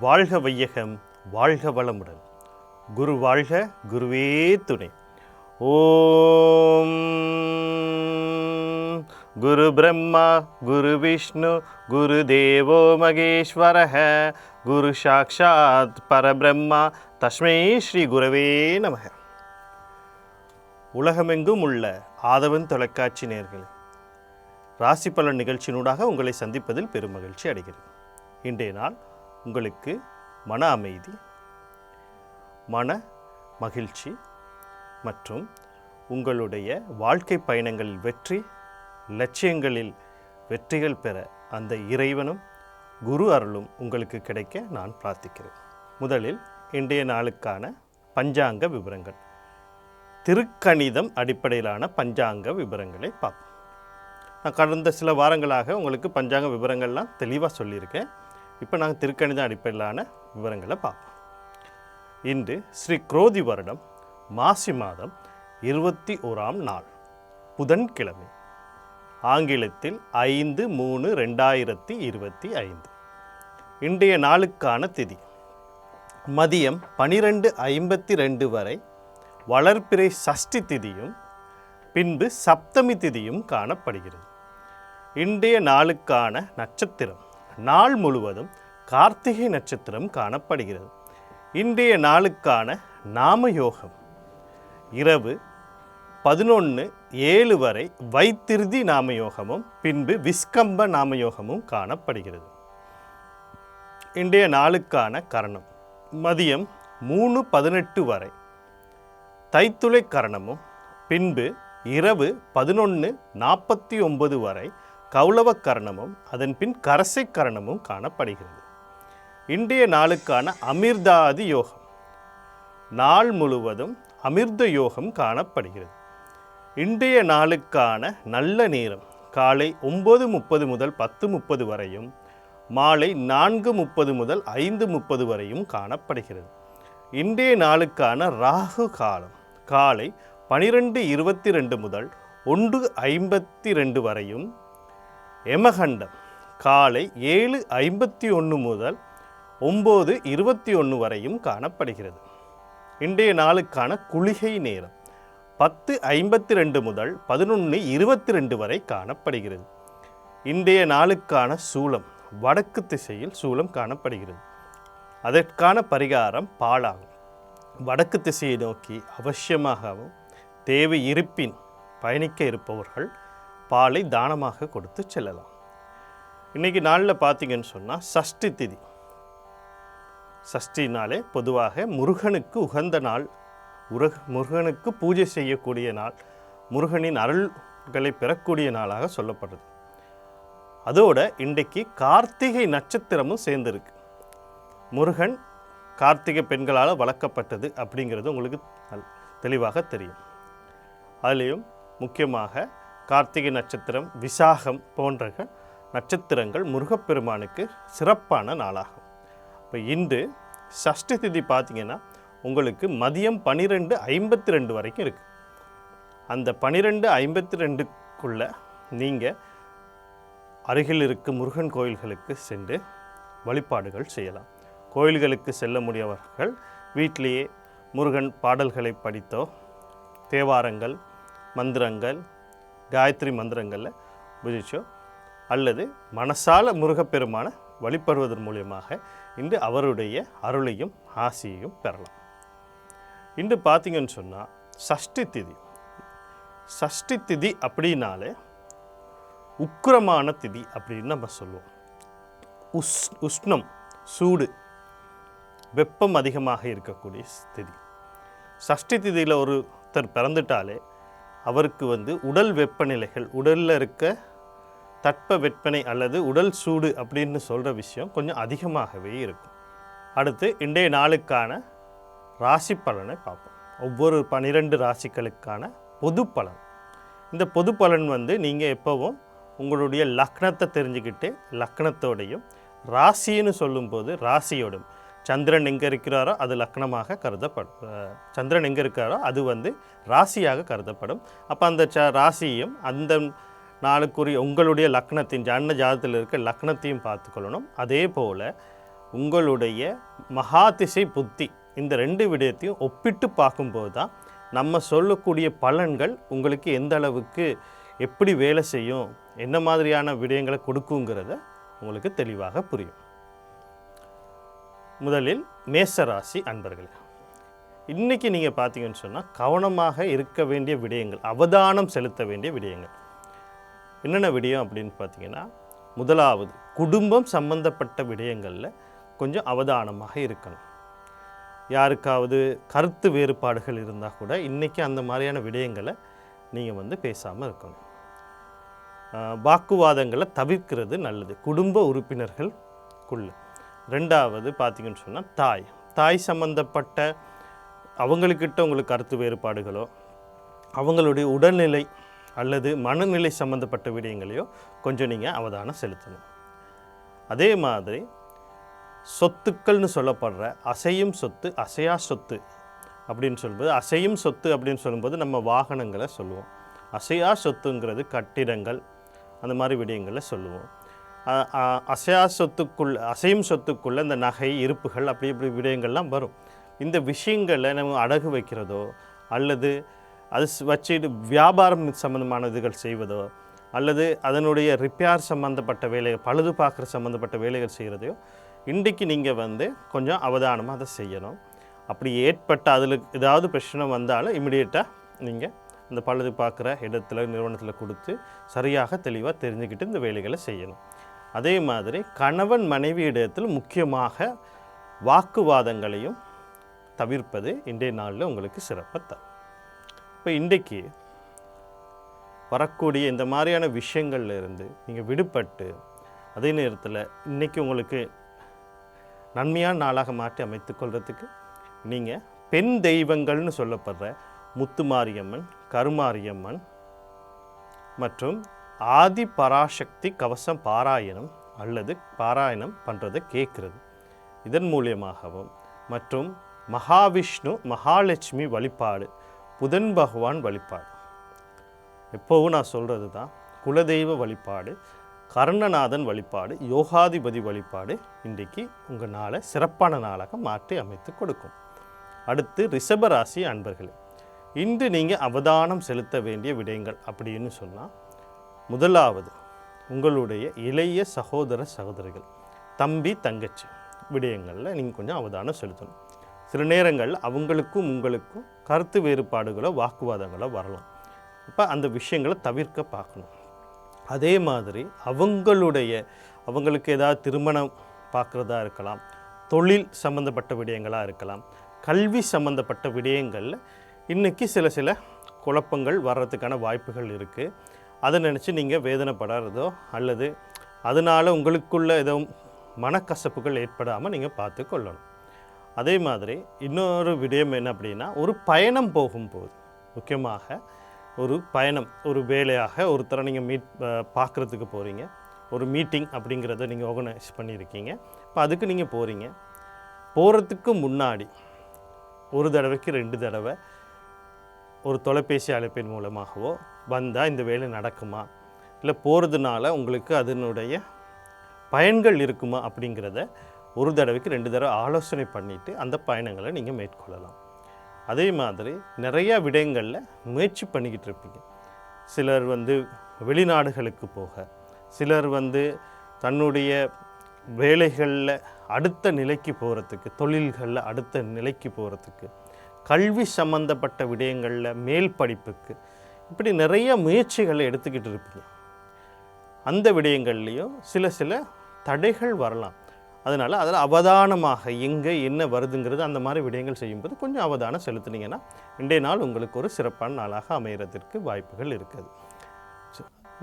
வாழ்க வையகம் வாழ்க வளமுடன். குரு வாழ்க குருவே துணை. ஓம். குரு பிரம்மா குரு விஷ்ணு குரு தேவோ மகேஸ்வர குரு சாக்ஷாத் பரபிரம்மா தஸ்மை ஸ்ரீ குரவே நமக. உலகமெங்கும் உள்ள ஆதவன் தொலைக்காட்சி நேர்கள் ராசி பலன் நிகழ்ச்சியினூடாக உங்களை சந்திப்பதில் பெரும் மகிழ்ச்சி அடைகிறது இன்றைய நாள் உங்களுக்கு மன அமைதி மன மகிழ்ச்சி மற்றும் உங்களுடைய வாழ்க்கை பயணங்களில் வெற்றி லட்சியங்களில் வெற்றிகள் பெற அந்த இறைவனும் குரு அருளும் உங்களுக்கு கிடைக்க நான் பிரார்த்திக்கிறேன். முதலில் இன்றைய நாளுக்கான பஞ்சாங்க விவரங்கள் திருக்கணிதம் அடிப்படையிலான பஞ்சாங்க விவரங்களை பார்ப்போம். நான் கடந்த சில வாரங்களாக உங்களுக்கு பஞ்சாங்க விவரங்கள்லாம் தெளிவாக சொல்லியிருக்கேன். இப்போ நாங்கள் திருக்கணித அடிப்படையிலான விவரங்களை பார்ப்போம். இன்று ஸ்ரீ குரோதி வருடம் மாசி மாதம் இருபத்தி ஓராம் நாள் புதன்கிழமை ஆங்கிலத்தில் ஐந்து மூணு ரெண்டாயிரத்தி இருபத்தி ஐந்து. இன்றைய நாளுக்கான திதி மதியம் பனிரெண்டு ஐம்பத்தி ரெண்டு வரை வளர்ப்பிறை சஷ்டி திதியும் பின்பு சப்தமி திதியும் காணப்படுகிறது. இன்றைய நாளுக்கான நட்சத்திரம் நாள் முழுவதும் கார்த்திகை நட்சத்திரம் காணப்படுகிறது. இன்றைய நாளுக்கான நாமயோகம். இரவு பதினொன்று ஏழு வரை வைத்திருதி நாமயோகமும் பின்பு விஸ்கம்ப நாமயோகமும் காணப்படுகிறது. இன்றைய நாளுக்கான கரணம். மதியம் மூணு பதினெட்டு வரை தைத்துளை கரணமும் பின்பு இரவு பதினொன்று நாற்பத்தி ஒன்பது வரை கௌளவ கரணமும் அதன் பின் கரசை கரணமும் காணப்படுகிறது. இன்றைய நாளுக்கான அமிர்தாதி யோகம். நாள் முழுவதும் அமிர்த யோகம் காணப்படுகிறது. இன்றைய நாளுக்கான நல்ல நேரம் காலை ஒம்பது முப்பது முதல் பத்து முப்பது வரையும் மாலை நான்கு முப்பது முதல் ஐந்து முப்பது வரையும் காணப்படுகிறது. இன்றைய நாளுக்கான ராகு காலம் காலை பனிரெண்டு இருபத்தி ரெண்டு முதல் ஒன்று ஐம்பத்தி ரெண்டு வரையும் எமகண்டம் காலை ஏழு ஐம்பத்தி ஒன்று முதல் ஒம்பது இருபத்தி ஒன்று வரையும் காணப்படுகிறது. இன்றைய நாளுக்கான குளிகை நேரம் பத்து ஐம்பத்தி ரெண்டு முதல் பதினொன்று இருபத்தி ரெண்டு வரை காணப்படுகிறது. இன்றைய நாளுக்கான சூலம் வடக்கு திசையில் சூலம் காணப்படுகிறது. அதற்கான பரிகாரம் பாலாகும். வடக்கு திசையை நோக்கி அவசியமாகவும் தேவை இருப்பின் பயணிக்க இருப்பவர்கள் பாலை தானமாக கொடுத்து செல்லலாம். இன்றைக்கி நாளில் பார்த்தீங்கன்னு சொன்னால் சஷ்டி திதி. சஷ்டினாலே பொதுவாக முருகனுக்கு உகந்த நாள். உருக முருகனுக்கு பூஜை செய்யக்கூடிய நாள். முருகனின் அருள்களை பெறக்கூடிய நாளாக சொல்லப்படுது. அதோட இன்றைக்கு கார்த்திகை நட்சத்திரமும் சேர்ந்துருக்கு. முருகன் கார்த்திகை பெண்களால் வளர்க்கப்பட்டது அப்படிங்கிறது உங்களுக்கு தெளிவாக தெரியும். அதுலேயும் முக்கியமாக கார்த்திகை நட்சத்திரம் விசாகம் போன்ற நட்சத்திரங்கள் முருகப்பெருமானுக்கு சிறப்பான நாளாகும். இப்போ இன்று சஷ்டி திதி பார்த்தீங்கன்னா உங்களுக்கு மதியம் பன்னிரெண்டு ஐம்பத்தி ரெண்டு வரைக்கும் இருக்குது அந்த பன்னிரெண்டு ஐம்பத்தி ரெண்டுக்குள்ளே நீங்கள் அருகில் இருக்கும் முருகன் கோயில்களுக்கு சென்று வழிபாடுகள் செய்யலாம். கோயில்களுக்கு செல்ல முடியவர்கள் வீட்டிலேயே முருகன் பாடல்களை படித்தோ தேவாரங்கள் மந்திரங்கள் காயத்ரி மந்திரங்களில் பூஜிச்சோ. அல்லது மனசால முருகப்பெருமான வழிபடுவதன் மூலியமாக இன்று அவருடைய அருளையும் ஆசியையும் பெறலாம். இன்று பார்த்தீங்கன்னு சொன்னால் சஷ்டி திதி. சஷ்டி திதி அப்படின்னாலே உக்கிரமான திதி அப்படின்னு நம்ம சொல்லுவோம். உஸ் உஷ்ணம் சூடு வெப்பம் அதிகமாக இருக்கக்கூடிய திதி. சஷ்டி திதியில் ஒருத்தர் பிறந்துட்டாலே அவருக்கு வந்து உடல் வெப்பநிலைகள் உடலில் இருக்க தட்ப வெப்பனை அல்லது உடல் சூடு அப்படின்னு சொல்கிற விஷயம் கொஞ்சம் அதிகமாகவே இருக்கும். அடுத்து இன்றைய நாளுக்கான ராசி பலனை பார்ப்போம். ஒவ்வொரு பன்னிரெண்டு ராசிகளுக்கான பொது பலன். இந்த பொது பலன் வந்து நீங்கள் எப்போவும் உங்களுடைய லக்னத்தை தெரிஞ்சுக்கிட்டு லக்னத்தோடையும் ராசின்னு சொல்லும்போது ராசியோடும் சந்திரன் எங்கே இருக்கிறாரோ அது லக்னமாக கருதப்படும். சந்திரன் எங்கே இருக்கிறாரோ அது வந்து ராசியாக கருதப்படும். அப்போ அந்த ச ராசியும் அந்த நாளுக்குரிய உங்களுடைய லக்னத்தின் ஜன்ன ஜாதத்தில் இருக்க லக்னத்தையும் பார்த்துக்கொள்ளணும். அதே போல் உங்களுடைய மகாதிசை புத்தி இந்த ரெண்டு விடயத்தையும் ஒப்பிட்டு பார்க்கும்போது தான் நம்ம சொல்லக்கூடிய பலன்கள் உங்களுக்கு எந்த அளவுக்கு எப்படி வேலை செய்யும் என்ன மாதிரியான விடயங்களை கொடுக்குங்கிறத உங்களுக்கு தெளிவாக புரியும். முதலில் மேசராசி அன்பர்களே இன்னைக்கு நீங்கள் பார்த்தீங்கன்னு சொன்னால் கவனமாக இருக்க வேண்டிய விடயங்கள் அவதானம் செலுத்த வேண்டிய விடயங்கள். என்னென்ன விடயம் அப்படின்னு பார்த்தீங்கன்னா முதலாவது குடும்பம் சம்பந்தப்பட்ட விடயங்களில் கொஞ்சம் அவதானமாக இருக்கணும். யாருக்காவது கருத்து வேறுபாடுகள் இருந்தால் கூட இன்றைக்கி அந்த மாதிரியான விடயங்களை நீங்கள் வந்து பேசாமல் இருக்கணும். வாக்குவாதங்களை தவிர்க்கிறது நல்லது. குடும்ப உறுப்பினர்களுக்குள்ளே. ரெண்டாவது பார்த்தீங்கன்னு சொன்னால் தாய். தாய் சம்பந்தப்பட்ட அவங்களுக்கிட்ட உங்களுக்கு கருத்து வேறுபாடுகளோ அவங்களுடைய உடல்நிலை அல்லது மனநிலை சம்பந்தப்பட்ட விடயங்களையோ கொஞ்சம் நீங்கள் அவதானம் செலுத்தணும். அதே மாதிரி சொத்துக்கள்னு சொல்லப்படுற அசையும் சொத்து அசையா சொத்து அப்படின்னு சொல்லும்போது அசையும் சொத்து அப்படின்னு சொல்லும்போது நம்ம வாகனங்களை சொல்லுவோம். அசையா சொத்துங்கிறது கட்டிடங்கள் அந்த மாதிரி விடயங்களை சொல்லுவோம். அசையா சொத்துக்குள் அசையும் சொத்துக்குள்ளே இந்த நகை இருப்புகள் அப்படி இப்படி விடயங்கள்லாம் வரும். இந்த விஷயங்களை நம்ம அடகு வைக்கிறதோ அல்லது அது வச்சுட்டு வியாபாரம் சம்மந்தமான இதுகள் செய்வதோ அல்லது அதனுடைய ரிப்பேர் சம்மந்தப்பட்ட வேலைகள் பழுது பார்க்குற சம்மந்தப்பட்ட வேலைகள் செய்கிறதையோ இன்றைக்கு நீங்கள் வந்து கொஞ்சம் அவதானமாக அதை செய்யணும். அப்படி ஏற்பட்ட அதில் ஏதாவது பிரச்சனை வந்தாலும் இமிடியேட்டாக நீங்கள் இந்த பழுது பார்க்குற இடத்துல நிறுவனத்தில் கொடுத்து சரியாக தெளிவாக தெரிஞ்சுக்கிட்டு இந்த வேலைகளை செய்யணும். அதே மாதிரி கணவன் மனைவி இடத்தில் முக்கியமாக வாக்குவாதங்களையும் தவிர்ப்பது இன்றைய நாளில் உங்களுக்கு சிறப்பாக தரும். இப்போ இன்றைக்கு வரக்கூடிய இந்த மாதிரியான விஷயங்கள்ல இருந்து நீங்கள் விடுபட்டு அதே நேரத்தில் இன்றைக்கி உங்களுக்கு நன்மையான நாளாக மாற்றி அமைத்துக்கொள்கிறதுக்கு நீங்கள் பெண் தெய்வங்கள்னு சொல்லப்படுற முத்துமாரியம்மன் கருமாரியம்மன் மற்றும் ஆதி பராசக்தி கவசம் பாராயணம் அல்லது பாராயணம் பண்ணுறதை கேட்குறது. இதன் மூலியமாகவும் மற்றும் மகாவிஷ்ணு மகாலட்சுமி வழிபாடு புதன் பகவான் வழிபாடு. எப்போவும் நான் சொல்கிறது தான் குலதெய்வ வழிபாடு கர்ணநாதன் வழிபாடு யோகாதிபதி வழிபாடு இன்றைக்கு உங்கள் நாளை சிறப்பான நாளாக மாற்றி அமைத்து கொடுக்கும். அடுத்து ரிஷபராசி அன்பர்களே இன்று நீங்கள் அவதானம் செலுத்த வேண்டிய விடயங்கள் அப்படின்னு சொன்னால் முதலாவது உங்களுடைய இளைய சகோதர சகோதரிகள் தம்பி தங்கச்சி விடயங்களில் நீங்கள் கொஞ்சம் அவதானம் செலுத்தணும். சில நேரங்களில் அவங்களுக்கும் உங்களுக்கும் கருத்து வேறுபாடுகளோ வாக்குவாதங்களோ வரலாம். இப்போ அந்த விஷயங்களை தவிர்க்க பார்க்கணும். அதே மாதிரி அவங்களுடைய அவங்களுக்கு ஏதாவது திருமணம் பார்க்குறதா இருக்கலாம் தொழில் சம்மந்தப்பட்ட விடயங்களாக இருக்கலாம் கல்வி சம்மந்தப்பட்ட விடயங்களில் இன்றைக்கி சில சில குழப்பங்கள் வர்றதுக்கான வாய்ப்புகள் இருக்குது அதை நினச்சி நீங்கள் வேதனைப்படாததோ அல்லது அதனால் உங்களுக்குள்ள எதுவும் மனக்கசப்புகள் ஏற்படாமல் நீங்கள் பார்த்து கொள்ளணும். அதே மாதிரி இன்னொரு விடயம் என்ன அப்படின்னா ஒரு பயணம் போகும்போது முக்கியமாக ஒரு பயணம் ஒரு வேலையாக ஒருத்தரை நீங்கள் மீட் பார்க்குறதுக்கு போகிறீங்க ஒரு மீட்டிங் அப்படிங்கிறத நீங்கள் ஆர்கனைஸ் பண்ணியிருக்கீங்க. இப்போ அதுக்கு நீங்கள் போகிறீங்க போகிறதுக்கு முன்னாடி ஒரு தடவைக்கு ரெண்டு தடவை ஒரு தொலைபேசி அழைப்பின் மூலமாகவோ வந்தால் இந்த வேலை நடக்குமா? இல்லை போகிறதுனால உங்களுக்கு அதனுடைய பயன்கள் இருக்குமா அப்படிங்கிறத ஒரு தடவைக்கு ரெண்டு தடவை ஆலோசனை பண்ணிவிட்டு அந்த பயணங்களை நீங்கள் மேற்கொள்ளலாம். அதே மாதிரி நிறையா விடயங்களில் முயற்சி பண்ணிக்கிட்டு இருப்பீங்க. சிலர் வந்து வெளிநாடுகளுக்கு போக சிலர் வந்து தன்னுடைய வேலைகளில் அடுத்த நிலைக்கு போகிறதுக்கு தொழில்களில் அடுத்த நிலைக்கு போகிறதுக்கு கல்வி சம்பந்தப்பட்ட விடயங்களில் மேல் படிப்புக்கு இப்படி நிறைய முயற்சிகளை எடுத்துக்கிட்டு இருப்பீங்க. அந்த விடயங்கள்லேயும் சில சில தடைகள் வரலாம். அதனால் அதில் அவதானமாக எங்கே என்ன வருதுங்கிறது அந்த மாதிரி விடயங்கள் செய்யும்போது கொஞ்சம் அவதானம் செலுத்துனீங்கன்னா இன்றைய நாள் உங்களுக்கு ஒரு சிறப்பான நாளாக அமைகிறதற்கு வாய்ப்புகள் இருக்குது.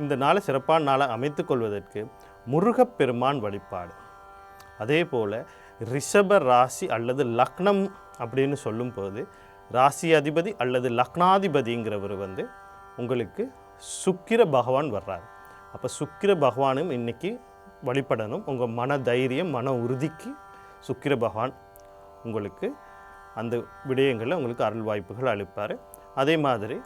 இந்த நாளை சிறப்பான நாளாக அமைத்து கொள்வதற்கு முருகப்பெருமான் வழிபாடு. அதே போல் ரிஷப ராசி அல்லது லக்னம் அப்படின்னு சொல்லும்போது ராசி அதிபதி அல்லது லக்னாதிபதிங்கிறவர் வந்து உங்களுக்கு சுக்கிர பகவான் வர்றார். அப்போ சுக்கிர பகவானும் இன்றைக்கி வழிபடணும். உங்கள் மன தைரியம் மன உறுதிக்கு சுக்கிர பகவான் உங்களுக்கு அந்த விடயங்களில் உங்களுக்கு அருள் வாய்ப்புகள் அளிப்பார். அதே மாதிரி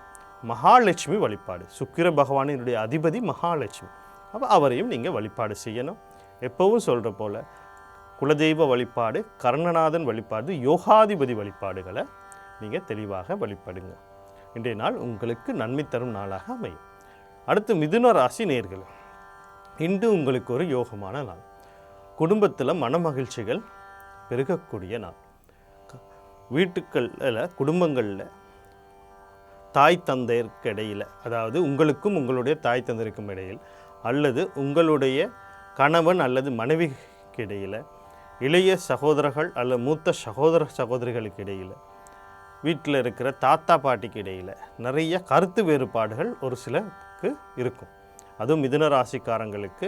மகாலட்சுமி வழிபாடு. சுக்கிர பகவானினுடைய அதிபதி மகாலட்சுமி. அப்போ அவரையும் நீங்கள் வழிபாடு செய்யணும். எப்போவும் சொல்கிற போல் குலதெய்வ வழிபாடு கர்ணநாதன் வழிபாடு யோகாதிபதி வழிபாடுகளை நீங்கள் தெளிவாக வழிபடுங்க. இன்றைய நாள் உங்களுக்கு நன்மை தரும் நாளாக அமையும். அடுத்து மிதுன ராசி நேர்கள் இன்று உங்களுக்கு ஒரு யோகமான நாள். குடும்பத்தில் மனமகிழ்ச்சிகள் பெருகக்கூடிய நாள். வீட்டுக்களில் குடும்பங்களில் தாய் தந்தையருக்கு இடையில் அதாவது உங்களுக்கும் உங்களுடைய தாய் தந்தைக்கும் இடையில் அல்லது உங்களுடைய கணவன் அல்லது மனைவிக்கு இடையில் இளைய சகோதரர்கள் அல்லது மூத்த சகோதர சகோதரிகளுக்கு இடையில் வீட்டில் இருக்கிற தாத்தா பாட்டிக்கு இடையில் நிறைய கருத்து வேறுபாடுகள் ஒரு சிலருக்கு இருக்கும். அதுவும் மிதுன ராசிக்காரங்களுக்கு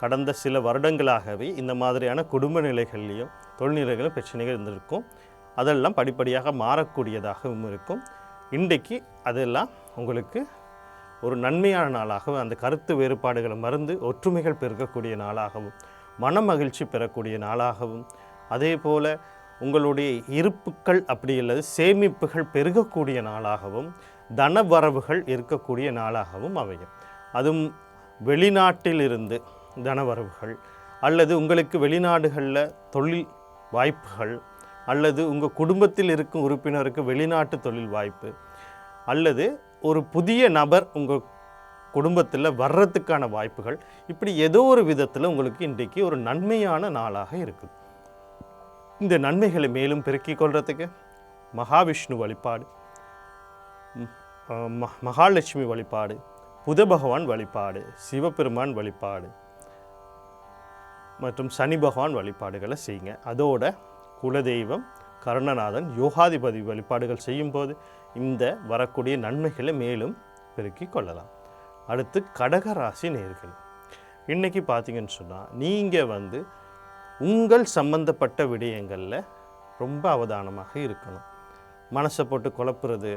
கடந்த சில வருடங்களாகவே இந்த மாதிரியான குடும்ப நிலைகள்லையும் தொழில்நிலைகளும் பிரச்சனைகள் இருந்திருக்கும். அதெல்லாம் படிப்படியாக மாறக்கூடியதாகவும் இருக்கும். இன்றைக்கு அதெல்லாம் உங்களுக்கு ஒரு நன்மையான நாளாகவும் அந்த கருத்து வேறுபாடுகளை மறந்து ஒற்றுமைகள் பெருக்கக்கூடிய நாளாகவும் மன மகிழ்ச்சி பெறக்கூடிய நாளாகவும் அதே போல் உங்களுடைய இருப்புக்கள் அப்படி அல்லது சேமிப்புகள் பெருகக்கூடிய நாளாகவும் தன வரவுகள் இருக்கக்கூடிய நாளாகவும் அமையும். அதுவும் வெளிநாட்டிலிருந்து தனவரவுகள் அல்லது உங்களுக்கு வெளிநாடுகளில் தொழில் வாய்ப்புகள் அல்லது உங்கள் குடும்பத்தில் இருக்கும் உறுப்பினருக்கு வெளிநாட்டு தொழில் வாய்ப்பு அல்லது ஒரு புதிய நபர் உங்கள் குடும்பத்தில் வர்றதுக்கான வாய்ப்புகள். இப்படி ஏதோ ஒரு விதத்தில் உங்களுக்கு இன்றைக்கு ஒரு நன்மையான நாளாக இருக்குது. இந்த நன்மைகளை மேலும் பெருக்கிக் கொள்றதுக்கு மகாவிஷ்ணு வழிபாடு ம- மகாலட்சுமி வழிபாடு புத பகவான் வழிபாடு சிவபெருமான் வழிபாடு மற்றும் சனி பகவான் வழிபாடுகளை செய்யுங்க. அதோட குலதெய்வம் கருணநாதன் யோகாதிபதி வழிபாடுகள் செய்யும்போது இந்த வரக்கூடிய நன்மைகளை மேலும் பெருக்கிக் கொள்ளலாம். அடுத்து கடக ராசி நேர்கள். இன்றைக்கி பார்த்தீங்கன்னு சொன்னால் நீங்கள் வந்து உங்கள் சம்பந்தப்பட்ட விடயங்களில் ரொம்ப அவதானமாக இருக்கணும். மனசை போட்டு குழப்புறது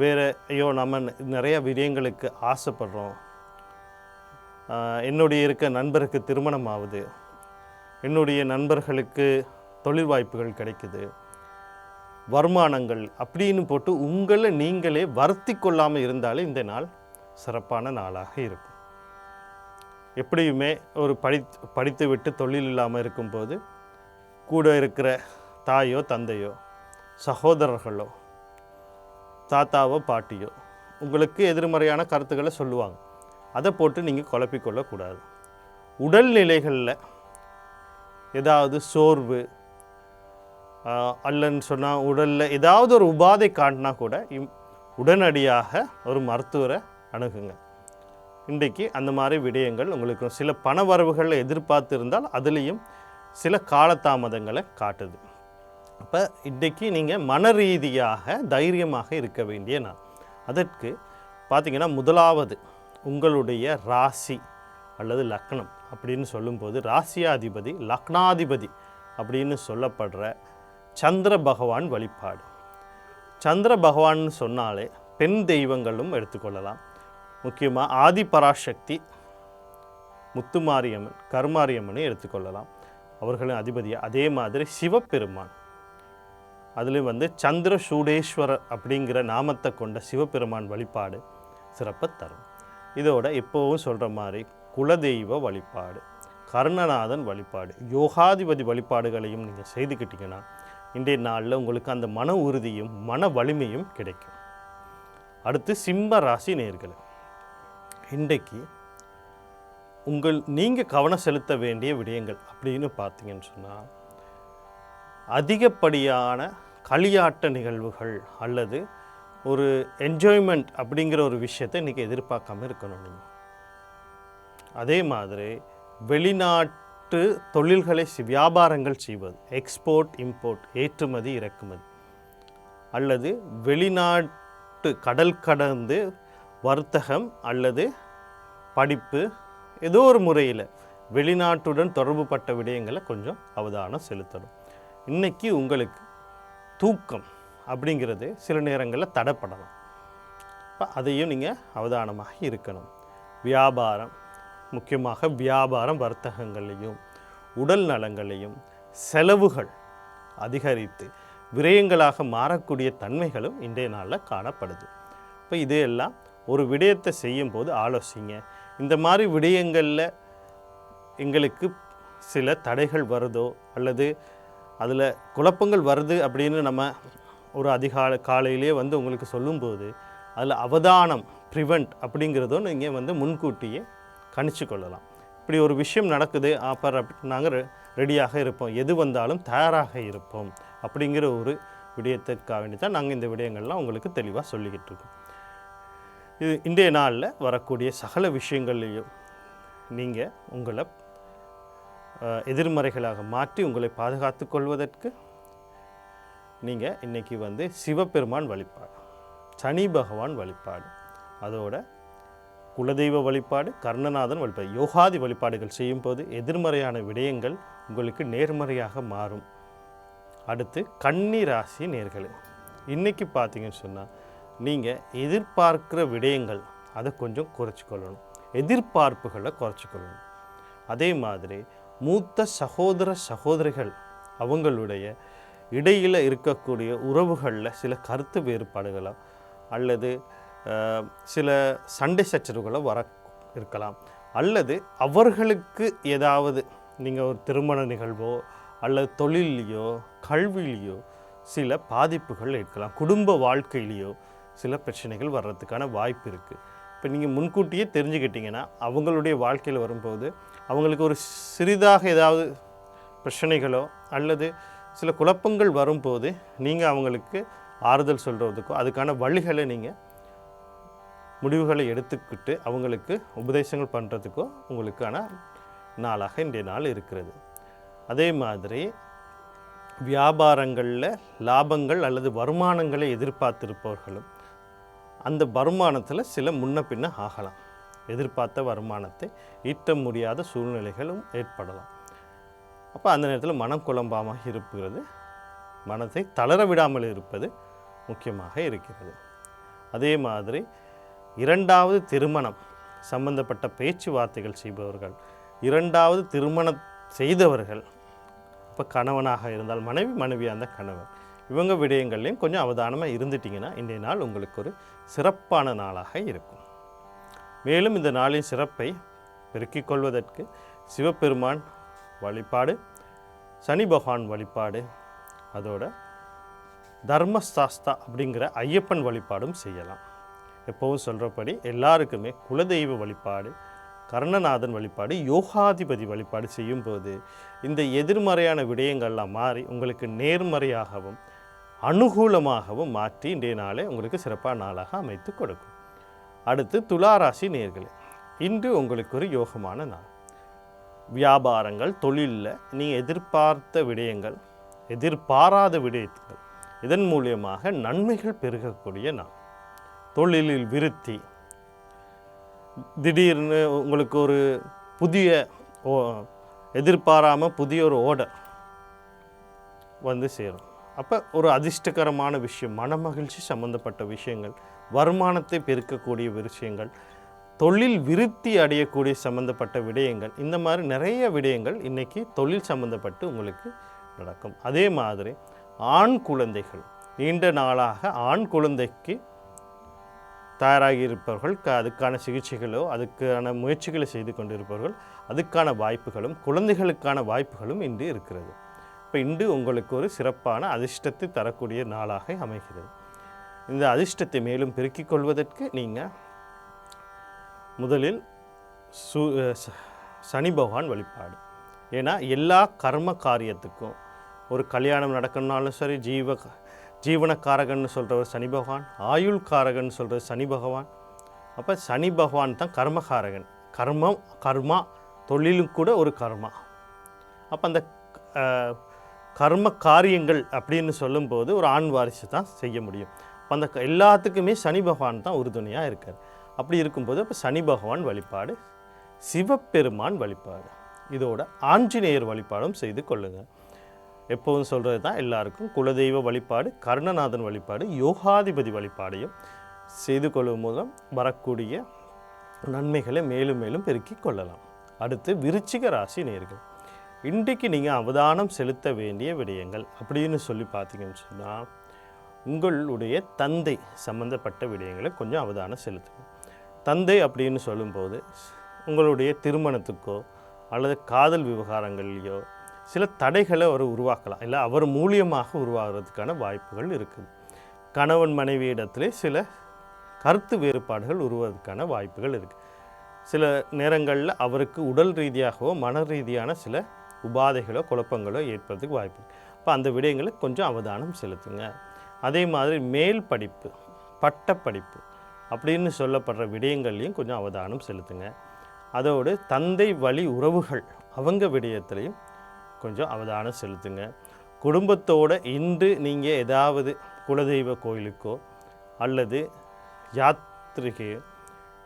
வேறு ஐயோ நம்ம நிறைய விடயங்களுக்கு ஆசைப்படுறோம். என்னுடைய இருக்க நண்பருக்கு திருமணம் ஆகுது என்னுடைய நண்பர்களுக்கு தொழில் வாய்ப்புகள் கிடைக்குது வருமானங்கள் அப்படின்னு போட்டு உங்களை நீங்களே வருத்தி கொள்ளாமல் இருந்தாலே இந்த நாள் சிறப்பான நாளாக இருக்கும். எப்படியுமே ஒரு படி படித்து விட்டு தொழில் இல்லாமல் இருக்கும்போது கூட இருக்கிற தாயோ தந்தையோ சகோதரர்களோ தாத்தாவோ பாட்டியோ உங்களுக்கு எதிர்மறையான கருத்துக்களை சொல்லுவாங்க. அதை போட்டு நீங்கள் குழப்பிக்கொள்ளக்கூடாது. உடல்நிலைகளில் ஏதாவது சோர்வு அல்லன்னு சொன்னால் உடலில் ஏதாவது ஒரு உபாதை காட்டினா கூட இம் உடனடியாக ஒரு மருத்துவரை அணுகுங்க. இன்றைக்கு அந்த மாதிரி விடயங்கள் உங்களுக்கு சில பண வரவுகளை எதிர்பார்த்து இருந்தால் அதுலேயும் சில காலதாமதங்களை காட்டுது. அப்போ இன்றைக்கு நீங்கள் மன ரீதியாக தைரியமாக இருக்க வேண்டிய நான் அதற்கு பார்த்தீங்கன்னா முதலாவது உங்களுடைய ராசி அல்லது லக்னம் அப்படின்னு சொல்லும்போது ராசியாதிபதி லக்னாதிபதி அப்படின்னு சொல்லப்படுற சந்திர பகவான் வழிபாடு. சந்திர பகவான் சொன்னாலே பெண் தெய்வங்களும் எடுத்துக்கொள்ளலாம். முக்கியமாக ஆதிபராசக்தி முத்துமாரியம்மன் கருமாரியம்மனை எடுத்துக்கொள்ளலாம். அவர்களின் அதிபதியாக அதே மாதிரி சிவபெருமான். அதுலேயும் வந்து சந்திர சூடேஸ்வரர் அப்படிங்கிற நாமத்தை கொண்ட சிவபெருமான் வழிபாடு சிறப்பை தரும். இதோட எப்போவும் சொல்கிற மாதிரி குலதெய்வ வழிபாடு கர்ணநாதன் வழிபாடு யோகாதிபதி வழிபாடுகளையும் நீங்கள் செய்துக்கிட்டிங்கன்னா இன்றைய நாளில் உங்களுக்கு அந்த மன உறுதியும் மன வலிமையும் கிடைக்கும். அடுத்து சிம்ம ராசி நேர்கள் இன்றைக்கு உங்கள் நீங்கள் கவனம் செலுத்த வேண்டிய விடயங்கள் அப்படின்னு பார்த்தீங்கன்னு சொன்னால் அதிகப்படியான களியாட்ட நிகழ்வுகள் அல்லது ஒரு என்ஜாய்மெண்ட் அப்படிங்கிற ஒரு விஷயத்தை இன்றைக்கி எதிர்பார்க்காம இருக்கணும் நீங்கள் அதே மாதிரி வெளிநாட்டு தொழில்களை வியாபாரங்கள் செய்வது எக்ஸ்போர்ட் இம்போர்ட் ஏற்றுமதி இறக்குமதி அல்லது வெளிநாட்டு கடல் கடந்து வர்த்தகம் அல்லது படிப்பு ஏதோ ஒரு முறையில் வெளிநாட்டுடன் தொடர்புபட்ட விடயங்களை கொஞ்சம் அவதானம் செலுத்தணும். இன்னைக்கு உங்களுக்கு தூக்கம் அப்படிங்கிறது சில நேரங்களில் தடைப்படலாம். இப்போ அதையும் நீங்கள் அவதானமாக இருக்கணும். வியாபாரம் முக்கியமாக வியாபாரம் வர்த்தகங்களையும் உடல் நலங்களையும் செலவுகள் அதிகரித்து விரயங்களாக மாறக்கூடிய தன்மைகளும் இன்றைய நாளில் காணப்படுது. இப்போ இதையெல்லாம் ஒரு விடயத்தை செய்யும்போது ஆலோசிங்க. இந்த மாதிரி விடயங்களில் எங்களுக்கு சில தடைகள் வருதோ அல்லது அதில் குழப்பங்கள் வருது அப்படின்னு நம்ம ஒரு அதிகால காலையிலே வந்து உங்களுக்கு சொல்லும்போது அதில் அவதானம் ப்ரிவெண்ட் அப்படிங்கிறதும் நீங்கள் வந்து முன்கூட்டியே கணிச்சு கொள்ளலாம். இப்படி ஒரு விஷயம் நடக்குது அப்போ நாங்கள் ரெடியாக இருப்போம். எது வந்தாலும் தயாராக இருப்போம். அப்படிங்கிற ஒரு விடயத்திற்காக வேண்டி தான் நாங்கள் இந்த விடயங்கள்லாம் உங்களுக்கு தெளிவாக சொல்லிக்கிட்டு இருக்கோம். இது இன்றைய நாளில் வரக்கூடிய சகல விஷயங்கள்லையும் நீங்கள் உங்களை எதிர்மறைகளாக மாற்றி உங்களை பாதுகாத்து கொள்வதற்கு நீங்கள் இன்றைக்கி வந்து சிவபெருமான் வழிபாடு சனி பகவான் வழிபாடு அதோட குலதெய்வ வழிபாடு கர்ணநாதன் வழிபாடு யோகாதி வழிபாடுகள் செய்யும்போது எதிர்மறையான விடயங்கள் உங்களுக்கு நேர்மறையாக மாறும். அடுத்து கன்னி ராசி நேர்களே இன்றைக்கி பார்த்தீங்கன்னு சொன்னால் நீங்கள் எதிர்பார்க்கிற விடயங்கள் அதை கொஞ்சம் குறைச்சிக்கொள்ளணும். எதிர்பார்ப்புகளை குறைச்சிக்கொள்ளணும். அதே மாதிரி மூத்த சகோதர சகோதரிகள் அவங்களுடைய இடையில் இருக்கக்கூடிய உறவுகளில் சில கருத்து வேறுபாடுகளோ அல்லது சில சண்டை சச்சரவுகளோ வர இருக்கலாம். அல்லது அவர்களுக்கு ஏதாவது நீங்கள் ஒரு திருமண நிகழ்வோ அல்லது தொழிலையோ கல்வியிலையோ சில பாதிப்புகள் இருக்கலாம். குடும்ப வாழ்க்கையிலையோ சில பிரச்சனைகள் வர்றதுக்கான வாய்ப்பு இருக்குது இப்போ நீங்கள் முன்கூட்டியே தெரிஞ்சுக்கிட்டிங்கன்னா அவங்களுடைய வாழ்க்கையில் வரும்போது அவங்களுக்கு ஒரு சிறிதாக ஏதாவது பிரச்சனைகளோ அல்லது சில குழப்பங்கள் வரும்போது நீங்கள் அவங்களுக்கு ஆறுதல் சொல்கிறதுக்கோ அதுக்கான வழிகளை நீங்கள் முடிவுகளை எடுத்துக்கிட்டு அவங்களுக்கு உபதேசங்கள் பண்ணுறதுக்கோ உங்களுக்கான நாளாக இன்றைய நாள் இருக்கிறது. அதே மாதிரி வியாபாரங்களில் லாபங்கள் அல்லது வருமானங்களை எதிர்பார்த்திருப்பவர்களும் அந்த வருமானத்தில் சில முன்ன பின்ன ஆகலாம். எதிர்பார்த்த வருமானத்தை ஈட்ட முடியாத சூழ்நிலைகளும் ஏற்படலாம். அப்போ அந்த நேரத்தில் மனம் குழம்பாமல் இருக்கிறது மனதை தளர விடாமல் இருப்பது முக்கியமாக இருக்கிறது. அதே மாதிரி இரண்டாவது திருமணம் சம்பந்தப்பட்ட பேச்சுவார்த்தைகள் செய்பவர்கள் இரண்டாவது திருமணம் செய்தவர்கள் இப்போ கணவனாக இருந்தால் மனைவி மனைவியாக இருந்தால் கணவன். இவங்க விடயங்கள்லையும் கொஞ்சம் அவதானமாக இருந்துட்டிங்கன்னா இன்றைய நாள் உங்களுக்கு ஒரு சிறப்பான நாளாக இருக்கும். மேலும் இந்த நாளின் சிறப்பை பெருக்கிக் கொள்வதற்கு சிவபெருமான் வழிபாடு சனி பகவான் வழிபாடு அதோட தர்மசாஸ்தா அப்படிங்கிற ஐயப்பன் வழிபாடும் செய்யலாம். எப்போவும் சொல்கிறபடி எல்லாருக்குமே குலதெய்வ வழிபாடு கர்ணநாதன் வழிபாடு யோகாதிபதி வழிபாடு செய்யும்போது இந்த எதிர்மறையான விடயங்கள்லாம் மாறி உங்களுக்கு நேர்மறையாகவும் அனுகூலமாகவும் மாற்றி இன்றைய நாளை உங்களுக்கு சிறப்பான நாளாக அமைத்து கொடுக்கும். அடுத்து துளாராசி நேர்களே இன்று உங்களுக்கு ஒரு யோகமான நாள். வியாபாரங்கள் தொழிலில் நீங்கள் எதிர்பார்த்த விடயங்கள் எதிர்பாராத விடயங்கள் இதன் மூலியமாக நன்மைகள் பெருகக்கூடிய நாள். தொழிலில் விருத்தி திடீர்னு உங்களுக்கு ஒரு புதிய ஓ எதிர்பாராமல் புதிய ஒரு ஓர்டர் வந்து சேரும். அப்போ ஒரு அதிர்ஷ்டகரமான விஷயம் மனமகிழ்ச்சி சம்மந்தப்பட்ட விஷயங்கள் வருமானத்தை பெருக்கக்கூடிய விஷயங்கள் தொழில் விருத்தி அடையக்கூடிய சம்மந்தப்பட்ட விடயங்கள் இந்த மாதிரி நிறைய விடயங்கள் இன்றைக்கி தொழில் சம்மந்தப்பட்டு உங்களுக்கு நடக்கும். அதே மாதிரி ஆண் குழந்தைகள் நீண்ட நாளாக ஆண் குழந்தைக்கு தயாராகி இருப்பவர்கள் க அதுக்கான சிகிச்சைகளோ அதுக்கான முயற்சிகளை செய்து கொண்டிருப்பவர்கள் அதுக்கான வாய்ப்புகளும் குழந்தைகளுக்கான வாய்ப்புகளும் இன்று இருக்கிறது. இப்போ இன்று உங்களுக்கு ஒரு சிறப்பான அதிர்ஷ்டத்தை தரக்கூடிய நாளாக அமைகிறது. இந்த அதிர்ஷ்டத்தை மேலும் பெருக்கிக் கொள்வதற்கு நீங்கள் முதலில் சு சனி பகவான் வழிபாடு. ஏன்னா எல்லா கர்ம காரியத்துக்கும் ஒரு கல்யாணம் நடக்கணும்னாலும் சரி ஜீவ ஜீவனக்காரகன்னு சொல்கிறவர் சனி பகவான் ஆயுள் காரகன் சொல்கிறது சனி பகவான். அப்போ சனி பகவான் தான் கர்மகாரகன். கர்மம் கர்மா தொழிலும் கூட ஒரு கர்மா. அப்போ அந்த கர்ம காரியங்கள் அப்படின்னு சொல்லும்போது ஒரு ஆண் வாரிசு தான் செய்ய முடியும். அந்த க- எல்லாத்துக்குமே சனி பகவான் தான் உறுதுணையாக இருக்கார். அப்படி இருக்கும்போது அப்போ சனி பகவான் வழிபாடு சிவபெருமான் வழிபாடு இதோட ஆஞ்சநேயர் வழிபாடும் செய்து கொள்ளுங்கள் எப்போதும் சொல்கிறது தான் எல்லாருக்கும் குலதெய்வ வழிபாடு கருணநாதன் வழிபாடு யோகாதிபதி வழிபாடையும் செய்து கொள்ளும் மூலம் வரக்கூடிய நன்மைகளை மேலும் மேலும் பெருக்கிக் கொள்ளலாம். அடுத்து விருச்சிக ராசி நேர்கள். இன்றைக்கு நீங்கள் அவதானம் செலுத்த வேண்டிய விடயங்கள் அப்படின்னு சொல்லி பார்த்தீங்கன்னு சொன்னால் உங்களுடைய தந்தை சம்பந்தப்பட்ட விடயங்களை கொஞ்சம் அவதானம் செலுத்துங்க. தந்தை அப்படின்னு சொல்லும்போது உங்களுடைய திருமணத்துக்கோ அல்லது காதல் விவகாரங்கள்லையோ சில தடைகளை அவர் உருவாக்கலாம். இல்லை அவர் மூலியமாக உருவாகிறதுக்கான வாய்ப்புகள் இருக்குது. கணவன் மனைவி இடத்திலே சில கருத்து வேறுபாடுகள் உருவதற்கான வாய்ப்புகள் இருக்குது சில நேரங்களில் அவருக்கு உடல் ரீதியாகவோ மன ரீதியான சில உபாதைகளோ குழப்பங்களோ ஏற்படுறதுக்கு வாய்ப்பு இப்போ அப்போ அந்த விடயங்களை கொஞ்சம் அவதானம் செலுத்துங்க. அதே மாதிரி மேல் படிப்பு பட்டப்படிப்பு அப்படின்னு சொல்லப்படுற விடயங்கள்லையும் கொஞ்சம் அவதானம் செலுத்துங்க. அதோடு தந்தை வழி உறவுகள் அவங்க விடயத்திலையும் கொஞ்சம் அவதானம் செலுத்துங்க. குடும்பத்தோட இன்று நீங்கள் ஏதாவது குலதெய்வ கோயிலுக்கோ அல்லது யாத்திரிகை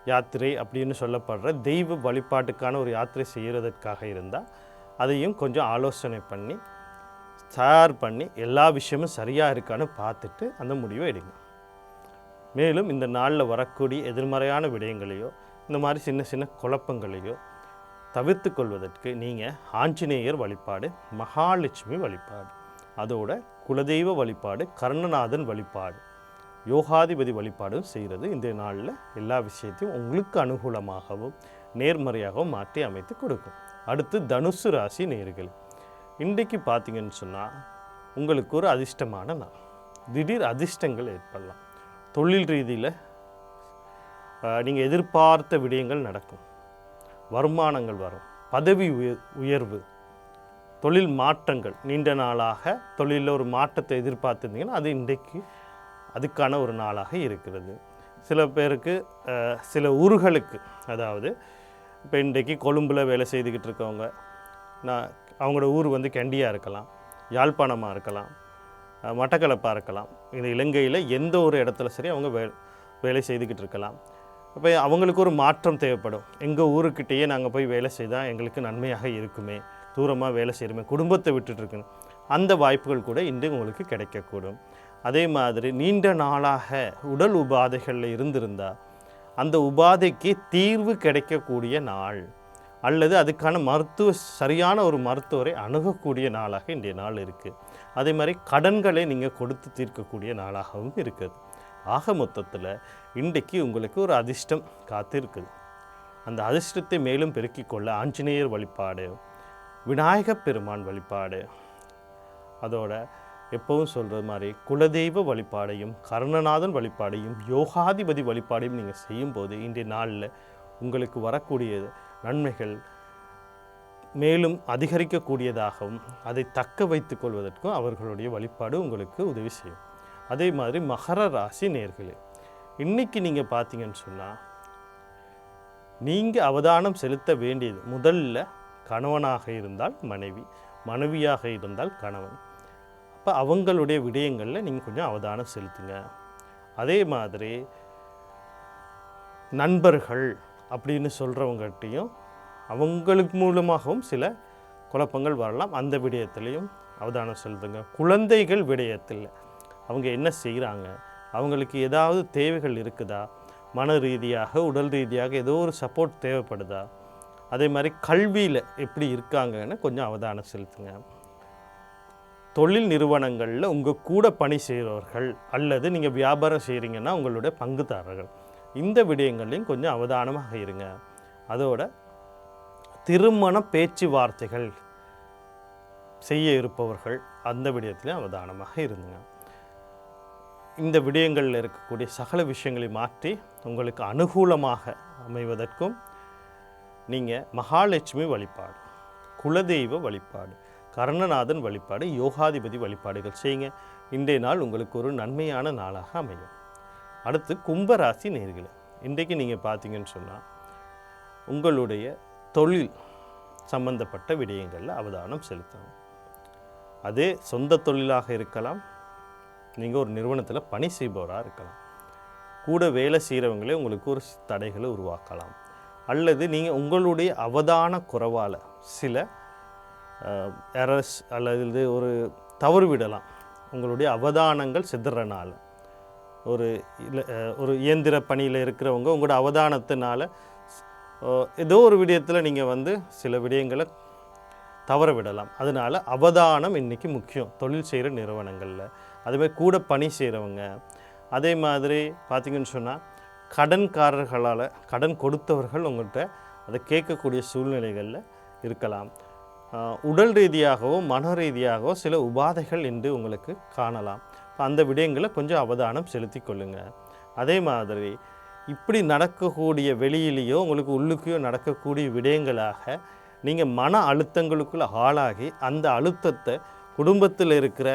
யாத்திரை அப்படின்னு சொல்லப்படுற தெய்வ வழிபாட்டுக்கான ஒரு யாத்திரை செய்கிறதற்காக இருந்தால் அதையும் கொஞ்சம் ஆலோசனை பண்ணி தயார் பண்ணி எல்லா விஷயமும் சரியாக இருக்கான்னு பார்த்துட்டு அந்த முடிவை எடுங்க. மேலும் இந்த நாளில் வரக்கூடிய எதிர்மறையான விடயங்களையோ இந்த மாதிரி சின்ன சின்ன குழப்பங்களையோ தவிர்த்து கொள்வதற்கு நீங்கள் ஆஞ்சநேயர் வழிபாடு மகாலட்சுமி வழிபாடு அதோட குலதெய்வ வழிபாடு கர்ணநாதன் வழிபாடு யோகாதிபதி வழிபாடும் செய்கிறது. இந்த நாளில் எல்லா விஷயத்தையும் உங்களுக்கு அனுகூலமாகவும் நேர்மறையாகவும் மாற்றி அமைத்து கொடுக்கும். அடுத்து தனுசு ராசி நேர்கள். இன்றைக்கு பார்த்தீங்கன்னு சொன்னால் உங்களுக்கு ஒரு அதிர்ஷ்டமான நாள். திடீர் அதிர்ஷ்டங்கள் ஏற்படலாம். தொழில் ரீதியில் நீங்கள் எதிர்பார்த்த விடயங்கள் நடக்கும். வருமானங்கள் வரும். பதவி உயர் உயர்வு தொழில் மாற்றங்கள். நீண்ட நாளாக தொழிலில் ஒரு மாற்றத்தை எதிர்பார்த்துருந்தீங்கன்னா அது இன்றைக்கு அதுக்கான ஒரு நாளாக இருக்கிறது. சில பேருக்கு சில ஊர்களுக்கு அதாவது இப்போ இன்றைக்கு கொழும்பில் வேலை செய்துக்கிட்டு இருக்கவங்க நான் அவங்களோட ஊர் வந்து கெண்டியாக இருக்கலாம் யாழ்ப்பாணமாக இருக்கலாம் மட்டக்களப்பாக இருக்கலாம். இந்த இலங்கையில் எந்த ஒரு இடத்துல சரி அவங்க வே வேலை செய்துக்கிட்டு இருக்கலாம். இப்போ அவங்களுக்கு ஒரு மாற்றம் தேவைப்படும். எங்கள் ஊருக்கிட்டேயே நாங்கள் போய் வேலை செய்தால் எங்களுக்கு நன்மையாக இருக்குமே தூரமாக வேலை செய்கிறோமே குடும்பத்தை விட்டுட்டு இருக்கணும். அந்த வாய்ப்புகள் கூட இன்று உங்களுக்கு கிடைக்கக்கூடும். அதே மாதிரி நீண்ட நாளாக உடல் உபாதைகளில் இருந்திருந்தால் அந்த உபாதைக்கு தீர்வு கிடைக்கக்கூடிய நாள் அல்லது அதுக்கான மருத்துவ சரியான ஒரு மருத்துவரை அணுகக்கூடிய நாளாக இன்றைய நாள் இருக்குது அதே மாதிரி கடன்களை நீங்கள் கொடுத்து தீர்க்கக்கூடிய நாளாகவும் இருக்குது. ஆக மொத்தத்தில் இன்றைக்கு உங்களுக்கு ஒரு அதிர்ஷ்டம் காத்திருக்குது. அந்த அதிர்ஷ்டத்தை மேலும் பெருக்கிக் கொள்ள ஆஞ்சநேயர் வழிபாடு விநாயகப் பெருமான் வழிபாடு அதோட எப்பவும் சொல்கிறது மாதிரி குலதெய்வ வழிபாடையும் கருணநாதன் வழிபாடையும் யோகாதிபதி வழிபாடையும் நீங்கள் செய்யும்போது இன்றைய நாளில் உங்களுக்கு வரக்கூடிய நன்மைகள் மேலும் அதிகரிக்கக்கூடியதாகவும் அதை தக்க வைத்து கொள்வதற்கும் அவர்களுடைய வழிபாடு உங்களுக்கு உதவி செய்யும். அதே மாதிரி மகர ராசி நேர்களே இன்றைக்கி நீங்கள் பார்த்தீங்கன்னு சொன்னால் நீங்கள் அவதானம் செலுத்த வேண்டியது முதல்ல கணவனாக இருந்தால் மனைவி மனைவியாக இருந்தால் கணவன். அப்போ அவங்களுடைய விடயங்களில் நீங்கள் கொஞ்சம் அவதானம் செலுத்துங்க. அதே மாதிரி நண்பர்கள் அப்படின்னு சொல்கிறவங்ககிட்டையும் அவங்களுக்கு மூலமாகவும் சில குழப்பங்கள் வரலாம். அந்த விடயத்திலையும் அவதானம் செலுத்துங்க. குழந்தைகள் விடயத்தில் அவங்க என்ன செய்கிறாங்க அவங்களுக்கு ஏதாவது தேவைகள் இருக்குதா? மன ரீதியாக உடல் ரீதியாக ஏதோ ஒரு சப்போர்ட் தேவைப்படுதா? அதே மாதிரி கல்வியில் எப்படி இருக்காங்கன்னு கொஞ்சம் அவதானம் செலுத்துங்க. தொழில் நிறுவனங்களில் உங்கள் கூட பணி செய்கிறவர்கள் அல்லது நீங்கள் வியாபாரம் செய்கிறீங்கன்னா உங்களுடைய பங்குதாரர்கள். இந்த விடயங்களையும் கொஞ்சம் அவதானமாக இருங்க. அதோட திருமண பேச்சுவார்த்தைகள் செய்ய இருப்பவர்கள் அந்த விடயத்திலையும் அவதானமாக இருந்துங்க. இந்த விடயங்களில் இருக்கக்கூடிய சகல விஷயங்களை மாற்றி உங்களுக்கு அனுகூலமாக அமைவதற்கும் நீங்கள் மகாலட்சுமி வழிபாடு குலதெய்வ வழிபாடு கர்ணநாதன் வழிபாடு யோகாதிபதி வழிபாடுகள் செய்யுங்க. இன்றைய நாள் உங்களுக்கு ஒரு நன்மையான நாளாக அமையும். அடுத்து கும்பராசி நேர்களை இன்றைக்கு நீங்கள் பார்த்தீங்கன்னு சொன்னால் உங்களுடைய தொழில் சம்பந்தப்பட்ட விடயங்களில் அவதானம் செலுத்தணும். அதே சொந்த தொழிலாக இருக்கலாம் நீங்கள் ஒரு நிறுவனத்தில் பணி செய்பவராக இருக்கலாம். கூட வேலை செய்கிறவங்களே உங்களுக்கு ஒரு தடைகளை உருவாக்கலாம். அல்லது நீங்கள் உங்களுடைய அவதான குறைவால் சில எரர்ஸ் அல்லது ஒரு தவறு விடலாம். உங்களுடைய அவதானங்கள் சிதறனால. ஒரு ஒரு இயந்திர பணியில் இருக்கிறவங்க உங்களோட அவதானத்தினால ஏதோ ஒரு விடயத்தில் நீங்கள் வந்து சில விடயங்களை தவற விடலாம். அதனால் அவதானம் இன்றைக்கி முக்கியம். தொழில் செய்கிற நிறுவனங்களில். அதேமாதிரி கூட பணி செய்கிறவங்க அதே மாதிரி பார்த்திங்கன்னு சொன்னால் கடன்காரர்களால் கடன் கொடுத்தவர்கள் உங்கள்கிட்ட அதை கேட்கக்கூடிய சூழ்நிலைகளில் இருக்கலாம். உடல் ரீதியாகவோ மன ரீதியாகவோ சில உபாதைகள் இன்று உங்களுக்கு காணலாம். அந்த விடயங்களை கொஞ்சம் அவதானம் செலுத்தி கொள்ளுங்கள் அதே மாதிரி இப்படி நடக்கக்கூடிய வெளியிலேயோ உங்களுக்கு உள்ளுக்கையோ நடக்கக்கூடிய விடயங்களாக நீங்கள் மன அழுத்தங்களுக்குள் ஆளாகி அந்த அழுத்தத்தை குடும்பத்தில் இருக்கிற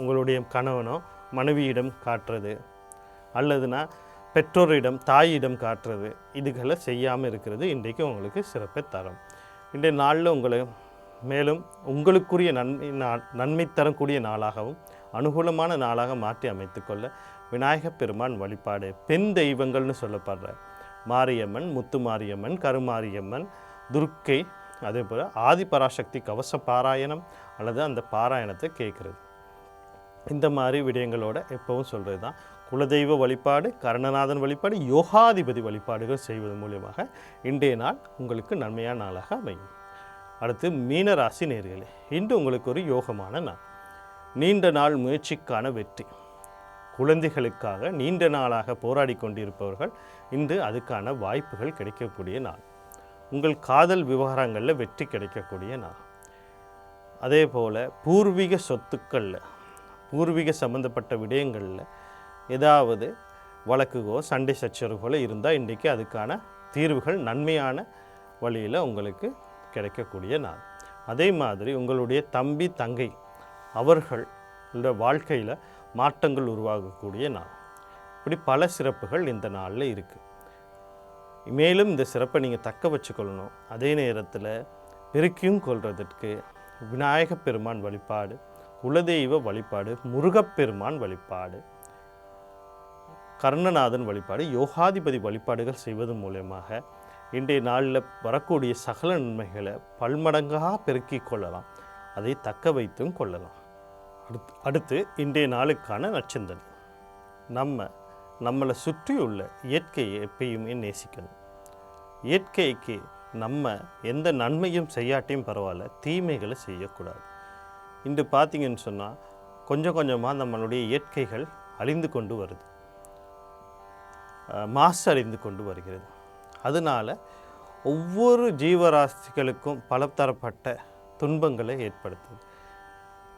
உங்களுடைய கணவனோ மனைவியிடம் காட்டுறது அல்லதுனா பெற்றோரிடம் தாயிடம் காட்டுறது இதுகளை செய்யாமல் இருக்கிறது இன்றைக்கு உங்களுக்கு சிறப்பை தரும். இன்றைய நாளில் உங்களை மேலும் உங்களுக்குரிய நன்மை நா- நன்மை தரக்கூடிய நாளாகவும் அனுகூலமான நாளாக மாற்றி அமைத்துக்கொள்ள விநாயகப் பெருமான் வழிபாடு பெண் தெய்வங்கள்னு சொல்லப்படுற மாரியம்மன் முத்து மாரியம்மன் கருமாரியம்மன் துர்க்கை அதே போல் ஆதிபராசக்தி கவச பாராயணம் அல்லது அந்த பாராயணத்தை கேட்குறது. இந்த மாதிரி விடயங்களோட எப்பவும் சொல்கிறது தான். குலதெய்வ வழிபாடு கருணநாதன் வழிபாடு யோகாதிபதி வழிபாடுகள் செய்வது மூலியமாக இன்றைய நாள் உங்களுக்கு நன்மையான நாளாக அமையும். அடுத்து மீனராசி நேர்களே இன்று உங்களுக்கு ஒரு யோகமான நாள். நீண்ட நாள் முயற்சிக்கான வெற்றி. குழந்தைகளுக்காக நீண்ட நாளாக போராடி கொண்டிருப்பவர்கள் இன்று அதுக்கான வாய்ப்புகள் கிடைக்கக்கூடிய நாள். உங்கள் காதல் விவகாரங்களில் வெற்றி கிடைக்கக்கூடிய நாள். அதே போல் பூர்வீக சொத்துக்களில் பூர்வீக சம்பந்தப்பட்ட விடயங்களில் ஏதாவது வழக்குகோ சண்டை சச்சரவுகளோ இருந்தால் இன்றைக்கு அதுக்கான தீர்வுகள் நன்மையான வழியில் உங்களுக்கு கிடைக்கக்கூடிய நாள். அதே மாதிரி உங்களுடைய தம்பி தங்கை அவர்களோட வாழ்க்கையில் மாற்றங்கள் உருவாகக்கூடிய நாள். இப்படி பல சிறப்புகள் இந்த நாளில் இருக்குது மேலும் இந்த சிறப்பை நீங்கள் தக்க வச்சுக்கொள்ளணும். அதே நேரத்தில் பெருக்கியும் கொள்வதற்கு விநாயகப் பெருமான் வழிபாடு குலதெய்வ வழிபாடு முருகப்பெருமான் வழிபாடு கர்ணநாதன் வழிபாடு யோகாதிபதி வழிபாடுகள் செய்வதன் மூலயமாக இன்றைய நாளில் வரக்கூடிய சகல நன்மைகளை பல்மடங்காக பெருக்கிக் கொள்ளலாம். அதை தக்க வைத்தும் கொள்ளலாம். அடுத்து அடுத்து இன்றைய நாளுக்கான நச்சிந்தனை நம்ம நம்மளை சுற்றியுள்ள இயற்கையை எப்பயுமே நேசிக்கணும். இயற்கைக்கு நம்ம எந்த நன்மையும் செய்யாட்டியும் பரவாயில்ல தீமைகளை செய்யக்கூடாது. இன்று பார்த்திங்கன்னு சொன்னால் கொஞ்சம் கொஞ்சமாக நம்மளுடைய இயற்கைகள் அழிந்து கொண்டு வருது. மாசு அழிந்து கொண்டு வருகிறது. அதனால் ஒவ்வொரு ஜீவராசிகளுக்கும் பல தரப்பட்ட துன்பங்களை ஏற்படுத்துது.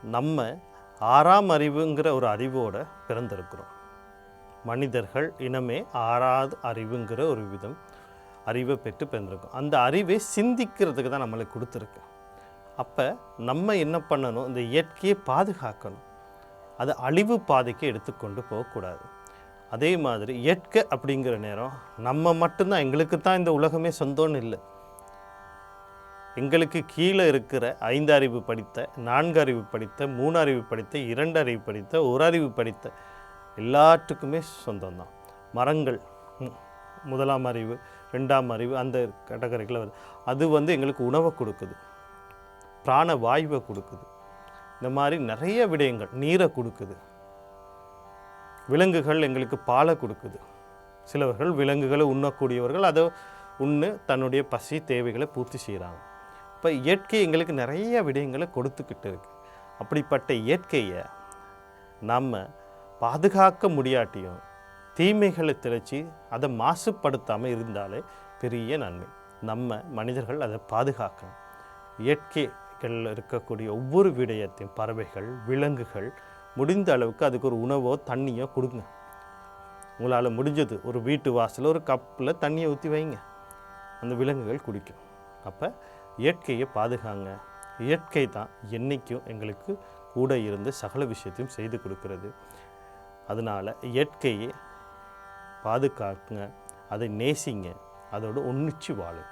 நம்ம ஆறாம் அறிவுங்கிற ஒரு அறிவோடு பிறந்திருக்கிறோம். மனிதர்கள் இனமே ஆறாவது அறிவுங்கிற ஒரு விதம் அறிவை பெற்று பிறந்திருக்கோம். அந்த அறிவை சிந்திக்கிறதுக்கு தான் நம்மளுக்கு கொடுத்துருக்கு. அப்போ நம்ம என்ன பண்ணணும்? இந்த இயற்கையை பாதுகாக்கணும். அது அழிவு பாதைக்கு எடுத்துக்கொண்டு போகக்கூடாது. அதே மாதிரி இயற்கை அப்படிங்கிற நேரம் நம்ம மட்டும்தான். எங்களுக்கு தான் இந்த உலகமே சொந்தம்னு இல்லை. எங்களுக்கு கீழே இருக்கிற ஐந்து அறிவு படித்த நான்கு அறிவு படித்த மூணு அறிவு படித்த இரண்டு அறிவு படித்த ஒரு அறிவு படித்த எல்லாத்துக்குமே சொந்தம்தான். மரங்கள் மு- முதலாம் அறிவு ரெண்டாம் அறிவு அந்த கேட்டகரிக்குள்ள வருது. அது வந்து எங்களுக்கு உணவை கொடுக்குது. பிராண வாயுவை கொடுக்குது. இந்த மாதிரி நிறைய விடயங்கள் நீரை கொடுக்குது. விலங்குகள் எங்களுக்கு பாலை கொடுக்குது. சிலவர்கள் விலங்குகளை உண்ணக்கூடியவர்கள் அதை உண்ணு தன்னுடைய பசி தேவைகளை பூர்த்தி செய்கிறாங்க. இப்போ இயற்கை எங்களுக்கு நிறைய விடயங்களை கொடுத்துக்கிட்டு இருக்கு. அப்படிப்பட்ட இயற்கையை நம்ம பாதுகாக்க முடியாட்டியும் தீமைகளை திளைச்சி அதை மாசுபடுத்தாமல் இருந்தாலே பெரிய நன்மை. நம்ம மனிதர்கள் அதை பாதுகாக்கணும். இயற்கைகளில் இருக்கக்கூடிய ஒவ்வொரு விடயத்தையும் பறவைகள் விலங்குகள் முடிந்த அளவுக்கு அதுக்கு ஒரு உணவோ தண்ணியோ கொடுங்க. உங்களால் முடிஞ்சது ஒரு வீட்டு வாசலில் ஒரு கப்பில் தண்ணியை ஊற்றி வைங்க. அந்த விலங்குகள் குடிக்கும். அப்போ இயற்கையை பாதுகாங்க. இயற்கை தான் என்றைக்கும் எங்களுக்கு கூட இருந்து சகல விஷயத்தையும் செய்து கொடுக்கிறது. அதனால் இயற்கையை பாதுகாக்குங்க அதை நேசிங்க. அதோடு ஒன்றிச்சு வாழும்.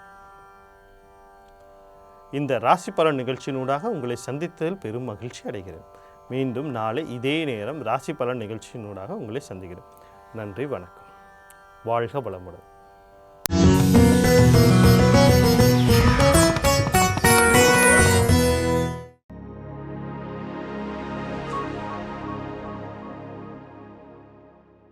இந்த ராசி பலன் நிகழ்ச்சியினூடாக உங்களை சந்தித்ததில் பெரும் மகிழ்ச்சி அடைகிறேன். மீண்டும் நாளை இதே நேரம் ராசி பலன் நிகழ்ச்சியினூடாக உங்களை சந்திக்கிறேன். நன்றி வணக்கம். வாழ்க வளமுடன்.